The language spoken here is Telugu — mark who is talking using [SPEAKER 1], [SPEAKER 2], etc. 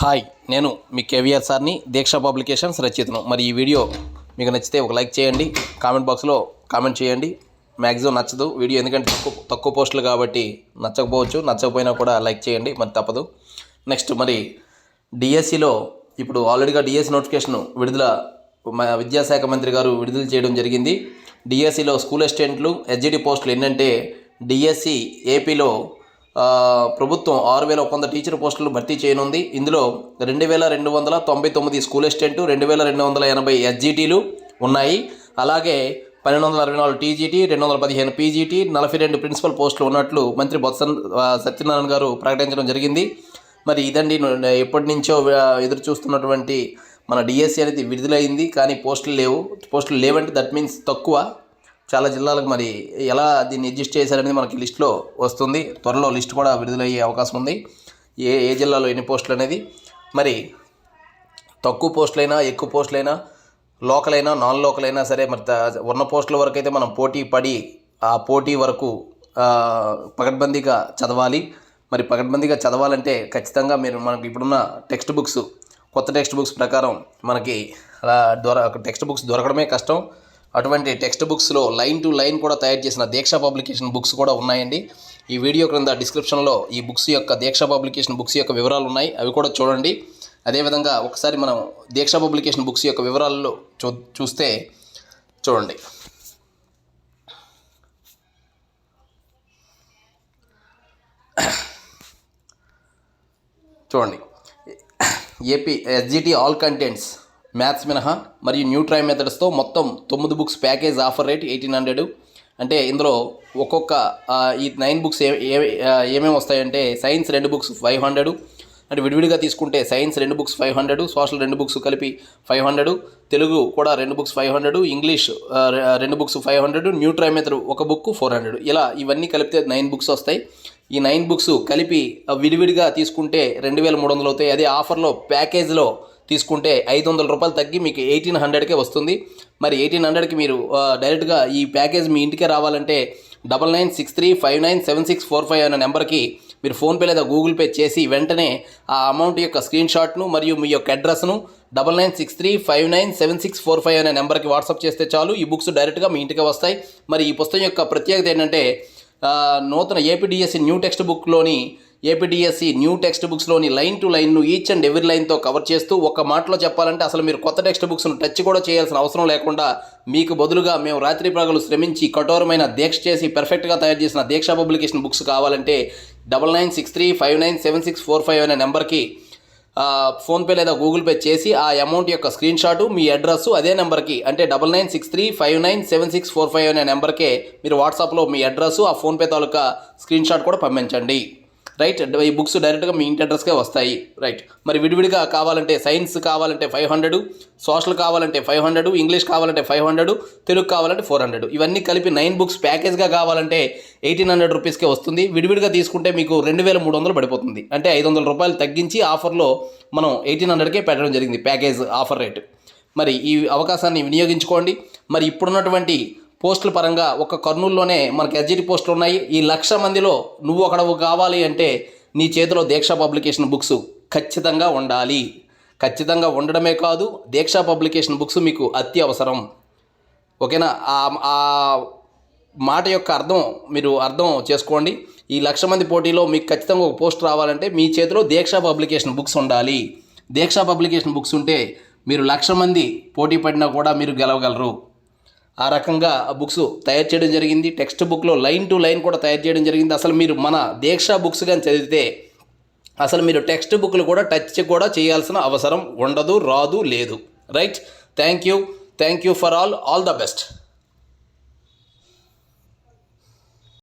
[SPEAKER 1] హాయ్ నేను మీ కేవీఆర్ సార్ని దీక్ష పబ్లికేషన్స్ రచయితను. మరి ఈ వీడియో మీకు నచ్చితే ఒక లైక్ చేయండి కామెంట్ బాక్స్లో కామెంట్ చేయండి. మ్యాక్సిమం నచ్చదు వీడియో ఎందుకంటే తక్కువ తక్కువ పోస్టులు కాబట్టి నచ్చకపోవచ్చు నచ్చకపోయినా కూడా లైక్ చేయండి మరి తప్పదు. నెక్స్ట్ మరి డిఎస్సిలో ఇప్పుడు ఆల్రెడీగా డిఎస్సి నోటిఫికేషన్ విడుదల మా విద్యాశాఖ మంత్రి గారు విడుదల చేయడం జరిగింది. డిఎస్సిలో స్కూల్ అసిస్టెంట్లు ఎస్జిటి పోస్టులు ఏంటంటే డిఎస్సి ఏపీలో ప్రభుత్వం ఆరు వేల ఒక వంద టీచర్ పోస్టులు భర్తీ చేయనుంది. ఇందులో రెండు వేల రెండు వందల తొంభై తొమ్మిది స్కూల్ అసిస్టెంట్ రెండు వేల రెండు వందల ఎనభై ఎస్జిటీలు ఉన్నాయి. అలాగే పన్నెండు వందల అరవై నాలుగు టీజీటీ రెండు వందల పదిహేను పీజీటీ నలభై రెండు ప్రిన్సిపల్ పోస్టులు ఉన్నట్లు మంత్రి బొత్స సత్యనారాయణ గారు ప్రకటించడం జరిగింది. మరి ఇదండి ఎప్పటి నుంచో ఎదురు చూస్తున్నటువంటి మన డిఎస్సి అనేది విడుదలైంది. కానీ పోస్టులు లేవు పోస్టులు లేవంటే దట్ మీన్స్ తక్కువ. చాలా జిల్లాలకు మరి ఎలా దీన్ని అడ్జస్ట్ చేశారనేది మనకి లిస్ట్లో వస్తుంది. త్వరలో లిస్ట్ కూడా విడుదలయ్యే అవకాశం ఉంది. ఏ ఏ జిల్లాలో ఎన్ని పోస్టులు అనేది. మరి తక్కువ పోస్టులైనా ఎక్కువ పోస్టులైనా లోకల్ అయినా నాన్ లోకల్ అయినా సరే మరి ఉన్న పోస్టుల వరకు అయితే మనం పోటీ పడి ఆ పోటీ వరకు పకడ్బందీగా చదవాలి. మరి పకడ్బందీగా చదవాలంటే ఖచ్చితంగా మీరు మనకి ఇప్పుడున్న టెక్స్ట్ బుక్స్ కొత్త టెక్స్ట్ బుక్స్ ప్రకారం మనకి అలా దొర టెక్స్ట్ బుక్స్ దొరకడమే కష్టం. అటువంటి టెక్స్ట్ బుక్స్లో లైన్ టు లైన్ కూడా తయారు చేసిన దీక్ష పబ్లికేషన్ బుక్స్ కూడా ఉన్నాయండి. ఈ వీడియో క్రింద డిస్క్రిప్షన్లో ఈ బుక్స్ యొక్క దీక్ష పబ్లికేషన్ బుక్స్ యొక్క వివరాలు ఉన్నాయి. అవి కూడా చూడండి. అదేవిధంగా ఒకసారి మనం దీక్ష పబ్లికేషన్ బుక్స్ యొక్క వివరాల్లో చూ చూస్తే చూడండి. చూడండి. AP SGT all contents maths మినహా మరియు న్యూ ట్రై మెథడ్స్తో మొత్తం తొమ్మిది books package offer rate eighteen hundred అంటే ఇందులో ఒక్కొక్క ఈ నైన్ బుక్స్ ఏ ఏమేమి వస్తాయంటే సైన్స్ రెండు బుక్స్ ఫైవ్ హండ్రెడ్ అంటే విడివిడిగా తీసుకుంటే సైన్స్ రెండు బుక్స్ ఫైవ్ హండ్రెడ్ సోషల్ రెండు బుక్స్ కలిపి ఫైవ్ హండ్రెడ్ తెలుగు కూడా రెండు బుక్స్ ఫైవ్ హండ్రెడ్ ఇంగ్లీష్ రెండు books five hundred new try method ఒక బుక్ ఫోర్ హండ్రెడ్ ఇలా ఇవన్నీ కలిపితే నైన్ బుక్స్ వస్తాయి. ఈ నైన్ బుక్స్ కలిపి విడివిడిగా తీసుకుంటే రెండు వేల మూడు వందలు అవుతాయి. అదే ఆఫర్లో ప్యాకేజ్లో తీసుకుంటే ఐదు వందల రూపాయలు తగ్గి మీకు ఎయిటీన్ హండ్రెడ్కే వస్తుంది. మరి ఎయిటీన్ హండ్రెడ్కి మీరు డైరెక్ట్గా ఈ ప్యాకేజ్ మీ ఇంటికే రావాలంటే double nine six three five nine seven six four five అనే నెంబర్కి మీరు ఫోన్పే లేదా గూగుల్ పే చేసి వెంటనే ఆ అమౌంట్ యొక్క స్క్రీన్ షాట్ను మరియు మీ యొక్క అడ్రస్ను double nine six three five nine seven six four five అనే నెంబర్కి వాట్సాప్ చేస్తే చాలు. ఈ బుక్స్ డైరెక్ట్గా మీ ఇంటికే వస్తాయి. మరి ఈ పుస్తకం యొక్క ప్రత్యేకత ఏంటంటే నూతన ఏపీడిఎస్సి న్యూ టెక్స్ట్ బుక్లోని ఏపీడిఎస్సి న్యూ టెక్స్ట్ బుక్స్లోని లైన్ టు లైన్ను ఈచ్ అండ్ ఎవరి లైన్తో కవర్ చేస్తూ ఒక మాటలో చెప్పాలంటే అసలు మీరు కొత్త టెక్స్ట్ బుక్స్ను టచ్ కూడా చేయాల్సిన అవసరం లేకుండా మీకు బదులుగా మేము రాత్రి ప్రగలు శ్రమించి కఠోరమైన దీక్ష చేసి పెర్ఫెక్ట్గా తయారు చేసిన దీక్ష పబ్లికేషన్ బుక్స్ కావాలంటే double nine six three five nine seven six four five అనే నెంబర్కి ఫోన్పే లేదా గూగుల్ పే చేసి ఆ అమౌంట్ యొక్క స్క్రీన్ షాటు మీ అడ్రస్ అదే నెంబర్కి అంటే double nine six three five nine seven six four five అనే నెంబర్కే మీరు వాట్సాప్లో మీ అడ్రస్ ఆ ఫోన్పే తాలూకా స్క్రీన్ షాట్ కూడా పంపించండి. రైట్ ఈ బుక్స్ డైరెక్ట్గా మీ ఇంటి అడ్రస్కే వస్తాయి. రైట్ మరి విడివిడిగా కావాలంటే సైన్స్ కావాలంటే ఫైవ్ హండ్రెడ్ సోషల్ కావాలంటే ఫైవ్ హండ్రెడ్ ఇంగ్లీష్ కావాలంటే ఫైవ్ హండ్రెడ్ తెలుగు కావాలంటే ఫోర్ హండ్రెడ్ ఇవన్నీ కలిపి నైన్ బుక్స్ ప్యాకేజ్గా కావాలంటే ఎయిటీన్ హండ్రెడ్ రూపీస్కే వస్తుంది. విడివిడిగా తీసుకుంటే మీకు రెండు వేల మూడు వందలు పడిపోతుంది. అంటే ఐదు వందల రూపాయలు తగ్గించి ఆఫర్లో మనం ఎయిటీన్ హండ్రెడ్కే పెట్టడం జరిగింది ప్యాకేజ్ ఆఫర్ రేట్ మరి ఈ అవకాశాన్ని వినియోగించుకోండి. మరి ఇప్పుడున్నటువంటి పోస్టుల పరంగా ఒక కర్నూలులోనే మనకి ఎస్జిటి పోస్టులు ఉన్నాయి. ఈ లక్ష మందిలో నువ్వు ఒకడవు కావాలి అంటే నీ చేతిలో దీక్ష పబ్లికేషన్ బుక్స్ ఖచ్చితంగా ఉండాలి. ఖచ్చితంగా ఉండడమే కాదు దీక్ష పబ్లికేషన్ బుక్స్ మీకు అత్యవసరం. ఓకేనా? ఆ మాట యొక్క అర్థం మీరు అర్థం చేసుకోండి. ఈ లక్ష మంది పోటీలో మీకు ఖచ్చితంగా ఒక పోస్ట్ రావాలంటే మీ చేతిలో దీక్ష పబ్లికేషన్ బుక్స్ ఉండాలి. దీక్ష పబ్లికేషన్ బుక్స్ ఉంటే మీరు లక్ష మంది పోటీ పడినా కూడా మీరు గెలవగలరు. ఆ రకంగా ఆ బుక్స్ తయారు చేయడం జరిగింది. టెక్స్ట్ బుక్లో లైన్ టు లైన్ కూడా తయారు చేయడం జరిగింది. అసలు మీరు మన దీక్ష బుక్స్ కానీ చదివితే అసలు మీరు టెక్స్ట్ బుక్లు కూడా టచ్ కూడా చేయాల్సిన అవసరం ఉండదు రాదు లేదు. Right? Thank you thank you for all. All the best.